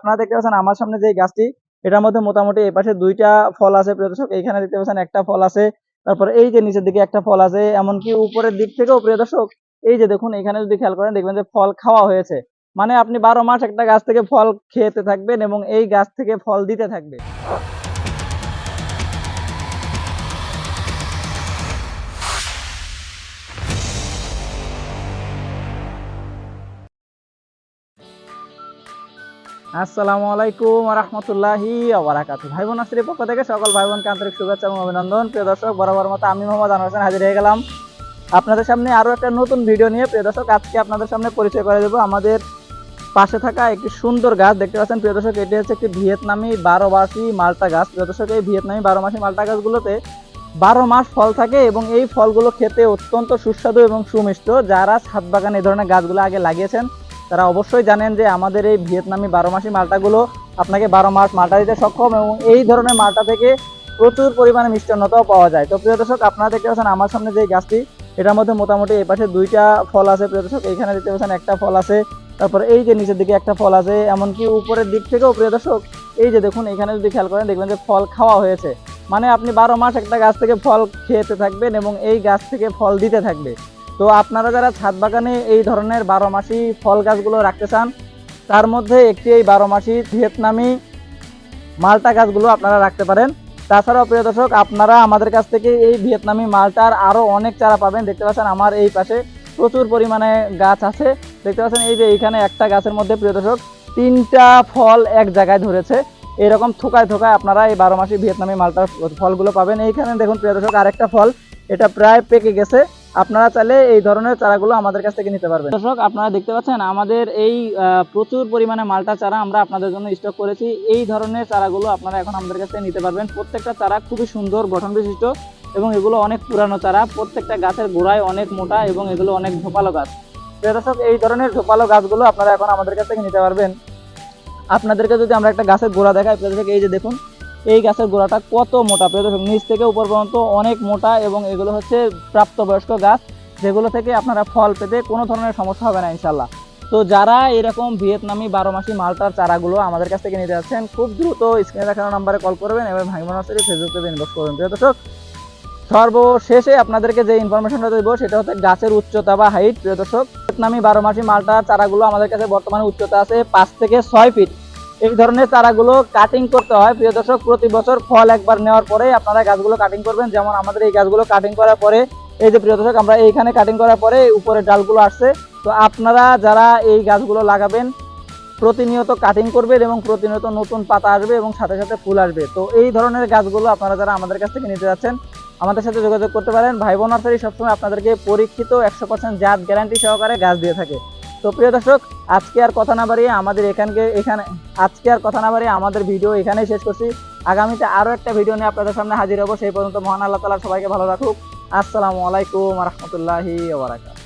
আপনারা দেখতে পাচ্ছেন আমার সামনে যে গাছটি, এটার মধ্যে মোটামুটি এই পাশে দুইটা ফল আছে প্রিয় দর্শক। এইখানে দেখতে পাচ্ছেন একটা ফল আছে, তারপরে এই যে নিচের দিকে একটা ফল আছে, এমনকি উপরের দিক থেকেও প্রিয় দর্শক, এই যে দেখুন এখানে যদি খেয়াল করেন, দেখবেন যে ফল খাওয়া হয়েছে। মানে আপনি বারো মাস একটা গাছ থেকে ফল খেতে থাকবেন এবং এই গাছ থেকে ফল দিতে থাকবে আসসালামু আলাইকুম রহমতুল্লাহি ওবরাকাতু। ভাই বোন আশ্রীর পক্ষ থেকে সকল ভাই বোনকে আন্তরিক শুভেচ্ছা এবং অভিনন্দন। প্রিয় দর্শক, বরাবর মতো আমি মোহাম্মদ আনোয়ার হোসেন হাজির হয়ে গেলাম। আপনাদের সামনে আরও একটা নতুন ভিডিও নিয়ে। প্রিয় দর্শক, আজকে আপনাদের সামনে পরিচয় করে দেবো আমাদের পাশে থাকা একটি সুন্দর গাছ। দেখতে পাচ্ছেন, প্রিয় দর্শক, এটি হচ্ছে একটি ভিয়েতনামি বারো মাসি মালটা গাছ। প্রিয় দর্শক, এই ভিয়েতনামি বারো মাসি মালটা গাছগুলোতে বারো মাস ফল থাকে এবং এই ফলগুলো খেতে অত্যন্ত সুস্বাদু এবং সুমিষ্ট। যারা ছাদ বাগান এই ধরনের গাছগুলো আগে লাগিয়েছেন তারা অবশ্যই জানেন যে আমাদের এই ভিয়েতনামি বারো মাসি মালটাগুলো আপনাকে বারো মাস মালটা দিতে সক্ষম এবং এই ধরনের মালটা থেকে প্রচুর পরিমাণে মিষ্টান্নতাও পাওয়া যায়। তো প্রিয় দর্শক, আপনারা দেখতে পাচ্ছেন আমার সামনে যে গাছটি, এটার মধ্যে মোটামুটি এই পাশে দুইটা ফল আছে প্রিয় দর্শক। এইখানে দেখতে পাচ্ছেন একটা ফল আছে, তারপর এই যে নিচের দিকে একটা ফল আছে, এমনকি উপরের দিক থেকেও প্রিয় দর্শক, এই যে দেখুন, এখানে যদি খেয়াল করেন, দেখবেন যে ফল খাওয়া হয়েছে। মানে আপনি বারো মাস একটা গাছ থেকে ফল খেতে থাকবেন এবং এই গাছ থেকে ফল দিতে থাকবে। তো আপনারা যারা ছাদ বাগানে এই ধরনের বারো মাসি ফল গাছগুলো রাখতে চান, তার মধ্যে একটি এই বারো মাসি ভিয়েতনামি মালটা গাছগুলো আপনারা রাখতে পারেন। তাছাড়াও প্রিয় দর্শক, আপনারা আমাদের কাছ থেকে এই ভিয়েতনামি মালটার আরও অনেক চারা পাবেন। দেখতে পাচ্ছেন আমার এই পাশে প্রচুর পরিমাণে গাছ আছে। দেখতে পাচ্ছেন এই যে এইখানে একটা গাছের মধ্যে প্রিয় দর্শক, তিনটা ফল এক জায়গায় ধরেছে। এরকম থোকায় থোকায় আপনারা এই বারো মাসি ভিয়েতনামি মালটার ফলগুলো পাবেন। এইখানে দেখুন প্রিয় দর্শক, আরেকটা ফল, এটা প্রায় পেকে গেছে। আপনারা চাইলে এই ধরনের চারাগুলো আমাদের কাছ থেকে নিতে পারবেন। দর্শক, আপনারা দেখতে পাচ্ছেন, আমাদের এই প্রচুর পরিমাণে মালটা চারা আমরা আপনাদের জন্য স্টক করেছি। এই ধরনের চারাগুলো আপনারা এখন আমাদের কাছ থেকে নিতে পারবেন। প্রত্যেকটা চারা খুবই সুন্দর, গঠন বিশিষ্ট এবং এগুলো অনেক পুরানো চারা। প্রত্যেকটা গাছের গোড়ায় অনেক মোটা এবং এগুলো অনেক ঝোপালো গাছ। দর্শক, এই ধরনের ঝোপালো গাছগুলো আপনারা এখন আমাদের কাছ থেকে নিতে পারবেন। আপনাদেরকে যদি আমরা একটা গাছের গোড়া দেখাই দর্শক, এই যে দেখুন এই গাছের গোড়াটা কত মোটা? প্রিয় দর্শক, নিচ থেকে উপর পর্যন্ত অনেক মোটা এবং এগুলো হচ্ছে প্রাপ্তবয়স্ক গাছ, যেগুলো থেকে আপনারা ফল পেতে কোনো ধরনের সমস্যা হবে না ইনশাল্লাহ তো যারা এরকম ভিয়েতনামি বারো মাসি মালটার চারাগুলো আমাদের কাছ থেকে নিতে যাচ্ছেন, খুব দ্রুত স্ক্রিনে দেখানো নাম্বারে কল করবেন এবং ভাইমন নার্সারি ফেসবুক পেজে করবেন। প্রিয় দর্শক, সর্বশেষে আপনাদেরকে যে ইনফরমেশনটা দেবো সেটা হচ্ছে গাছের উচ্চতা বা হাইট প্রিয় দর্শক, ভিয়েতনামি বারো মাসি মালটার চারাগুলো আমাদের কাছে বর্তমানে উচ্চতা আছে পাঁচ থেকে ছয় ফিট এই ধরনের চারাগুলো কাটিং করতে হয়। প্রিয় দর্শক, প্রতি বছর ফল একবার নেওয়ার পরে আপনারা গাছগুলো কাটিং করবেন। যেমন আমাদের এই গাছগুলো কাটিং করার পরে, এই যে প্রিয় দর্শক, আমরা এইখানে কাটিং করার পরে উপরে ডালগুলো আসছে। তো আপনারা যারা এই গাছগুলো লাগাবেন, প্রতিনিয়ত কাটিং করবেন এবং প্রতিনিয়ত নতুন পাতা আসবে এবং সাথে সাথে ফুল আসবে। তো এই ধরনের গাছগুলো আপনারা যারা আমাদের কাছ থেকে নিতে যাচ্ছেন, আমাদের সাথে যোগাযোগ করতে পারেন। ভাই বোন নার্সারি সবসময় আপনাদেরকে পরীক্ষিত একশো পার্সেন্ট জাত গ্যারান্টি সহকারে গাছ দিয়ে থাকে। তো প্রিয় দর্শক, আজকে আর কথা না বাড়িয়ে আমাদের এখানকে এখানে, আজকে আর কথা না বাড়িয়ে আমাদের ভিডিও এখানেই শেষ করছি। আগামীতে আরও একটা ভিডিও নিয়ে আপনাদের সামনে হাজির হব। সেই পর্যন্ত মহান আল্লাহ তালা সবাইকে ভালো রাখুক। আসসালামু আলাইকুম রহমতুল্লাহি ওবরাকাত